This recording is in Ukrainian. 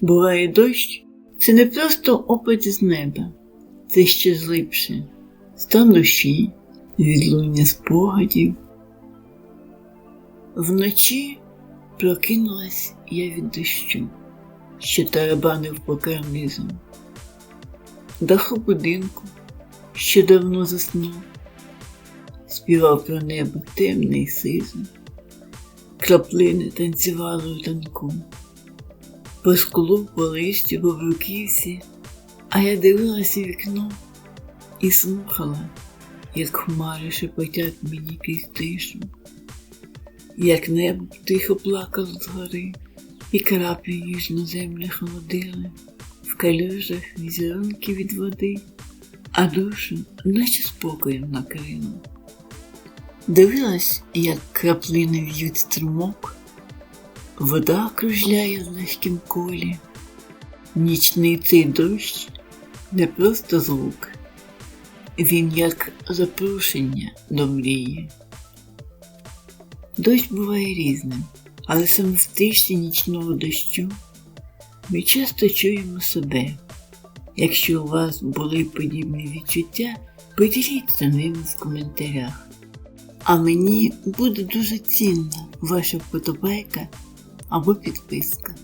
Буває дощ, це не просто опит з неба, це ще злипше, стан душі, відлуння спогадів. Вночі прокинулась я від дощу, що тарабанив по карнизам. Даху будинку, що давно заснув, співав про небо темне й краплини танцювали у танку. По склу по листю по бруківці, а я дивилася вікно і слухала, як хмари шепотять мені крізь тишу, як небо тихо плакало згори, і краплі ніжну землю холодили, в калюжах візерунки від води, а душу наче спокоєм накрило. Дивилась, як краплини в'ють струмок, Вода кружляє в легкім колі, нічний цей дощ не просто звук, він як запрошення до мрії. Дощ буває різним, але саме в тиші нічного дощу ми часто чуємо себе. Якщо у вас були подібні відчуття, поділіться ними в коментарях. А мені буде дуже цінна ваша вподобайка або підписка.